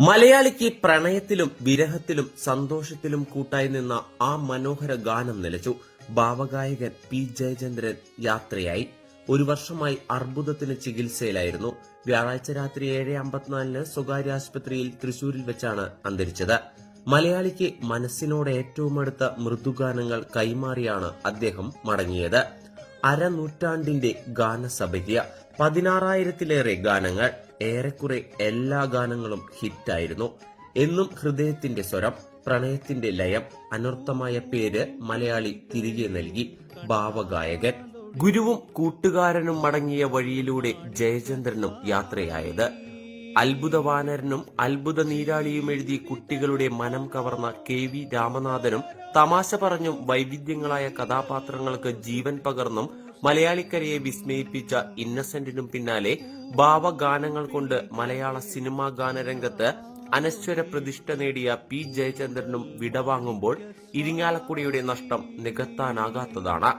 മലയാളിക്ക് പ്രണയത്തിലും വിരഹത്തിലും സന്തോഷത്തിലും കൂട്ടായി നിന്ന ആ മനോഹര ഗാനം നിലച്ചു. ഭാവഗായകൻ പി ജയചന്ദ്രൻ യാത്രയായി. ഒരു വർഷമായി അർബുദത്തിന് ചികിത്സയിലായിരുന്നു. വ്യാഴാഴ്ച രാത്രി ഏഴ് അമ്പത്തിനാലിന് സ്വകാര്യ ആശുപത്രിയിൽ തൃശൂരിൽ വെച്ചാണ് അന്തരിച്ചത്. മലയാളിക്ക് മനസ്സിനോട് ഏറ്റവും അടുത്ത മൃദുഗാനങ്ങൾ കൈമാറിയാണ് അദ്ദേഹം മടങ്ങിയത്. അരനൂറ്റാണ്ടിന്റെ ഗാനസഭയ്യ പതിനാറായിരത്തിലേറെ ഗാനങ്ങൾ ഏറെക്കുറെ എല്ലാ ഗാനങ്ങളും ഹിറ്റായിരുന്നു. എന്നും ഹൃദയത്തിന്റെ സ്വരം പ്രണയത്തിന്റെ ലയം അനർത്ഥമായ പേര് മലയാളി തിരികെ നൽകി. ഭാവഗായകൻ ഗുരുവും കൂട്ടുകാരനും മടങ്ങിയ വഴിയിലൂടെ ജയചന്ദ്രനും യാത്രയായത്. അത്ഭുതവാനരനും അത്ഭുത നീരാളിയും എഴുതി കുട്ടികളുടെ മനം കവർന്ന കെ വി രാമനാഥനും തമാശ പറഞ്ഞും വൈവിധ്യങ്ങളായ കഥാപാത്രങ്ങൾക്ക് ജീവൻ പകർന്നും മലയാളിക്കരയെ വിസ്മയിപ്പിച്ച ഇന്നസെന്റിനും പിന്നാലെ ഭാവഗാനങ്ങൾ കൊണ്ട് മലയാള സിനിമാ ഗാനരംഗത്ത് അനശ്വര പ്രതിഷ്ഠ നേടിയ പി ജയചന്ദ്രനും വിടവാങ്ങുമ്പോൾ ഇരിങ്ങാലക്കുടിയുടെ നഷ്ടം നികത്താനാകാത്തതാണ്.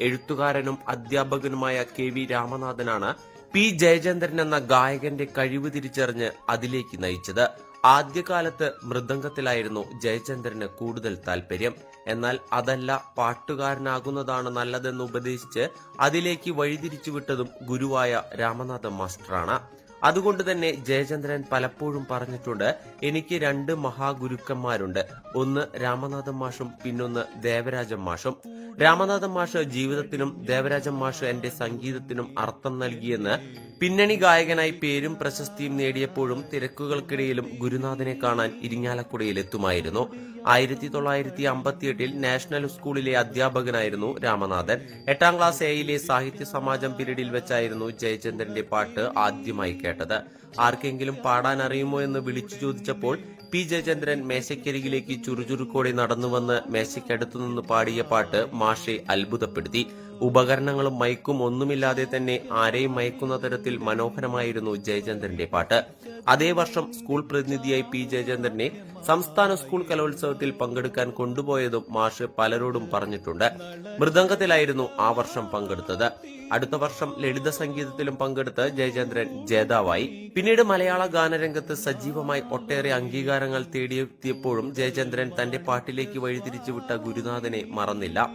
എഴുത്തുകാരനും അധ്യാപകനുമായ കെ വി രാമനാഥനാണ് പി ജയചന്ദ്രൻ എന്ന ഗായകന്റെ കഴിവ് തിരിച്ചറിഞ്ഞ് അതിലേക്ക് നയിച്ചത്. ആദ്യകാലത്ത് മൃദംഗത്തിലായിരുന്നു ജയചന്ദ്രന് കൂടുതൽ താല്പര്യം എന്നാൽ അതല്ല പാട്ടുകാരനാകുന്നതാണ് നല്ലതെന്ന് ഉപദേശിച്ച് അതിലേക്ക് വഴിതിരിച്ചുവിട്ടതും ഗുരുവായ രാമനാഥ മാസ്റ്ററാണ്. അതുകൊണ്ട് തന്നെ ജയചന്ദ്രൻ പലപ്പോഴും പറഞ്ഞിട്ടുണ്ട് എനിക്ക് രണ്ട് മഹാഗുരുക്കന്മാരുണ്ട്. ഒന്ന് രാമനാഥ മാഷും പിന്നൊന്ന് ദേവരാജൻ മാഷും. രാമനാഥൻ മാഷ് ജീവിതത്തിനും ദേവരാജൻ മാഷ് എന്റെ സംഗീതത്തിനും അർത്ഥം നൽകിയെന്ന് പിന്നണി ഗായകനായി പേരും പ്രശസ്തിയും നേടിയപ്പോഴും തിരക്കുകൾക്കിടയിലും ഗുരുനാഥനെ കാണാൻ ഇരിങ്ങാലക്കുടയിൽ എത്തുമായിരുന്നു ആയിരത്തി തൊള്ളായിരത്തി അമ്പത്തിയെട്ടിൽ നാഷണൽ സ്കൂളിലെ അധ്യാപകനായിരുന്നു രാമനാഥൻ. എട്ടാം ക്ലാസ് എയിലെ സാഹിത്യ സമാജം പിരീഡിൽ വെച്ചായിരുന്നു ജയചന്ദ്രന്റെ പാട്ട് ആദ്യമായി കേട്ടത്. ആർക്കെങ്കിലും പാടാൻ അറിയുമോ എന്ന് വിളിച്ചു ചോദിച്ചപ്പോൾ പി ജയചന്ദ്രൻ മേശയ്ക്കരികിലേക്ക് ചുറുചുറുക്കോടെ നടന്നുവന്ന് മേശയ്ക്കടുത്തുനിന്ന് പാടിയ പാട്ട് മാഷെ അത്ഭുതപ്പെടുത്തി. ഉപകരണങ്ങളും മൈക്കും ഒന്നുമില്ലാതെ തന്നെ ആരെയും മയക്കുന്ന തരത്തിൽ മനോഹരമായിരുന്നു ജയചന്ദ്രന്റെ പാട്ട്. അതേ വർഷം സ്കൂൾ പ്രതിനിധിയായി പി ജയചന്ദ്രനെ സംസ്ഥാന സ്കൂൾ കലോത്സവത്തിൽ പങ്കെടുക്കാൻ കൊണ്ടുപോയതും മാഷ് പലരോടും പറഞ്ഞിട്ടുണ്ട്. മൃദംഗത്തിലായിരുന്നു ആ വർഷം പങ്കെടുത്തത്. അടുത്ത വർഷം ലളിത സംഗീതത്തിലും പങ്കെടുത്ത് ജയചന്ദ്രൻ ജേതാവായി. പിന്നീട് മലയാള ഗാനരംഗത്ത് സജീവമായി ഒട്ടേറെ അംഗീകാരങ്ങൾ തേടിയെത്തിയപ്പോഴും ജയചന്ദ്രൻ തന്റെ പാട്ടിലേക്ക് വഴിതിരിച്ചുവിട്ട ഗുരുനാഥനെ മറന്നില്ല.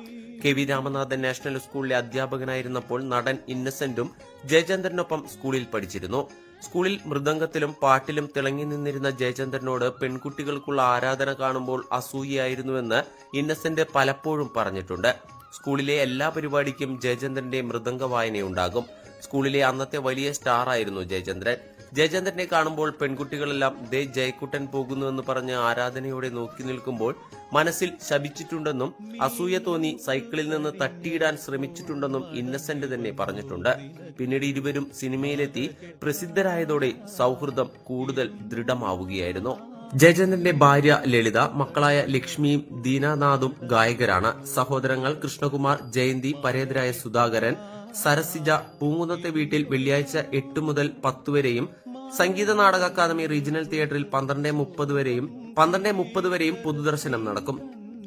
കെ വി രാമനാഥൻ നാഷണൽ സ്കൂളിലെ അധ്യാപകനായിരുന്നപ്പോൾ നടൻ ഇന്നസെന്റും ജയചന്ദ്രനൊപ്പം സ്കൂളിൽ പഠിച്ചിരുന്നു. സ്കൂളിൽ മൃദംഗത്തിലും പാട്ടിലും തിളങ്ങി നിന്നിരുന്ന ജയചന്ദ്രനോട് പെൺകുട്ടികൾക്കുള്ള ആരാധന കാണുമ്പോൾ അസൂയയായിരുന്നുവെന്ന് ഇന്നസെന്റ് പലപ്പോഴും പറഞ്ഞിട്ടുണ്ട്. സ്കൂളിലെ എല്ലാ പരിപാടിക്കും ജയചന്ദ്രന്റെ മൃദംഗ വായനയുണ്ടാകും സ്കൂളിലെ അന്നത്തെ വലിയ സ്റ്റാർ ആയിരുന്നു ജയചന്ദ്രൻ. ജയചന്ദ്രനെ കാണുമ്പോൾ പെൺകുട്ടികളെല്ലാം ദേ ജയക്കുട്ടൻ പോകുന്നുവെന്ന് പറഞ്ഞ് ആരാധനയോടെ നോക്കി നിൽക്കുമ്പോൾ മനസ്സിൽ ശപിച്ചിട്ടുണ്ടെന്നും അസൂയ തോന്നി സൈക്കിളിൽ നിന്ന് തട്ടിയിടാൻ ശ്രമിച്ചിട്ടുണ്ടെന്നും ഇന്നസെന്റ് തന്നെ പറഞ്ഞിട്ടുണ്ട്. പിന്നീട് ഇരുവരും സിനിമയിലെത്തി പ്രസിദ്ധരായതോടെ സൗഹൃദം കൂടുതൽ ദൃഢമാവുകയായിരുന്നു. ജയചന്ദ്രന്റെ ഭാര്യ ലളിത മക്കളായ ലക്ഷ്മിയും ദീനാനാഥും ഗായകരാണ്. സഹോദരങ്ങൾ കൃഷ്ണകുമാർ ജയന്തി പരേതരായ സുധാകരൻ സരസിജ പൂങ്കുന്നത്തെ വീട്ടിൽ വെള്ളിയാഴ്ച എട്ട് മുതൽ പത്ത് വരെയും സംഗീത നാടക അക്കാദമി റീജിയണൽ തിയേറ്ററിൽ പന്ത്രണ്ട് മുപ്പത് വരെയും പന്ത്രണ്ട് മുപ്പത് വരെയും പൊതുദർശനം നടക്കും.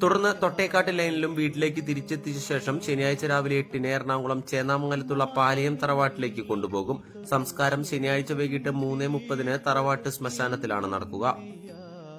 തുടർന്ന് തൊട്ടേക്കാട്ട് ലൈനിലും വീട്ടിലേക്ക് തിരിച്ചെത്തിച്ച ശേഷം ശനിയാഴ്ച രാവിലെ എട്ടിന് എറണാകുളം ചേന്നാമംഗലത്തുള്ള പാലയം തറവാട്ടിലേക്ക് കൊണ്ടുപോകും. സംസ്കാരം ശനിയാഴ്ച വൈകിട്ട് മൂന്ന് മുപ്പതിന് തറവാട്ട് ശ്മശാനത്തിലാണ് നടക്കുക.